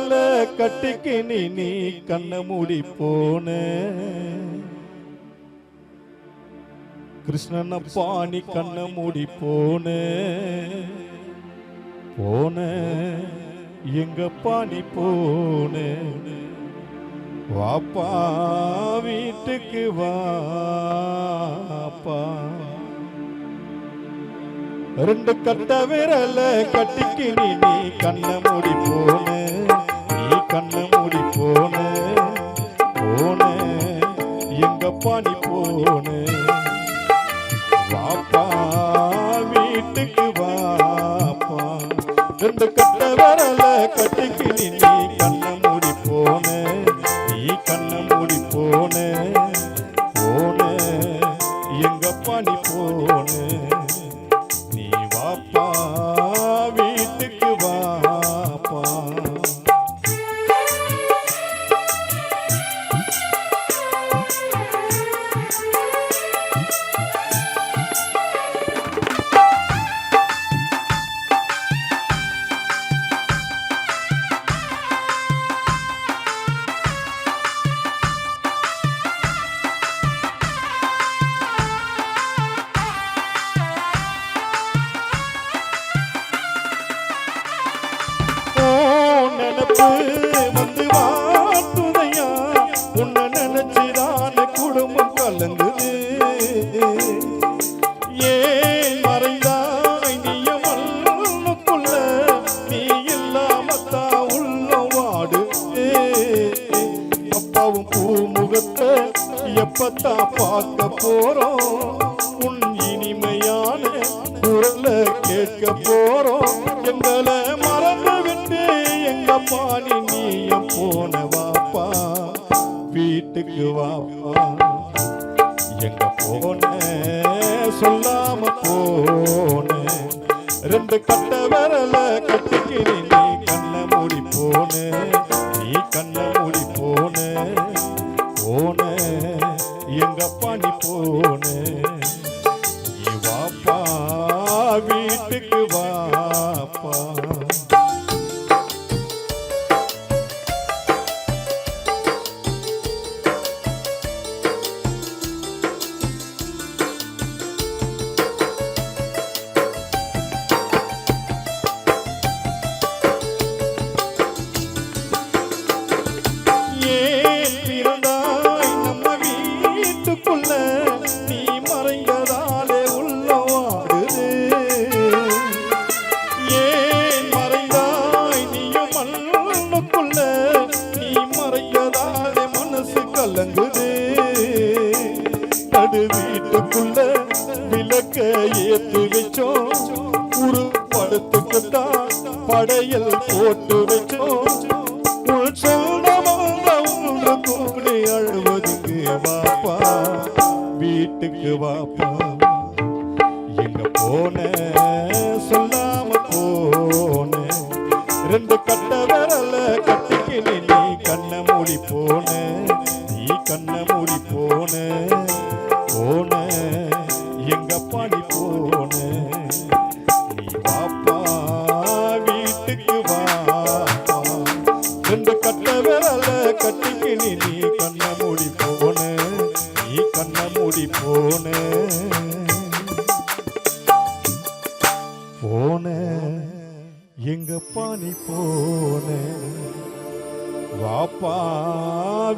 விரல கட்டிக்கு நீ நீ கண்ண மூடி போன. கிருஷ்ணன் அப்பா நீ கண்ண மூடி போன. போன. எங்கப்பா நீ போன. வாப்பா வீட்டுக்கு வாப்பா. ரெண்டு கட்ட விரல கட்டிக்கு நீ நீ கண்ண மூடி போன. போன. வாப்பா வீட்டுக்கு வாப்பா. ரெண்டு கட்ட விரல கட்டிக்கு நீ நீ கண்ண மூடி போன. நீ கண்ண மூடி போன. போன. எங்கப்பா நீ போன? எப்பத்தா பார்க்க போறோம்? உன் குரல கேட்க போறோம். எங்களை மறந்து விட்டு எங்க பாணி நீயம் போன வாப்பா. வீட்டுக்கு வாப்பா. எங்க போன சொல்லாம போன. ரெண்டு கட்ட விரல கட்டிக்கினி நீ கண்ண மூடி போன. நீ கண்ண மூடி போன. போன. எங்க பாணி போன. நீ வாப்பா வீட்டுக்கு வாப்பா வச்சோம். ஒரு படத்துக்குத்தான் படையல் போட்டு வச்சோம். உன் சொந்தமாக ஒன்று கூடி அழுவதுக்கு வாப்பா. வீட்டுக்கு வாப்பா. எங்க போன சொல்லாம போன. ரெண்டு கட்ட விரல கட்டிக்கினி நீ கண்ண மூடி போன. நீ கண்ண மூடி போன. போன. போன. போன. எங்க பாணி போன? வாப்பா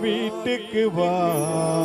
வீட்டுக்கு வாப்பா.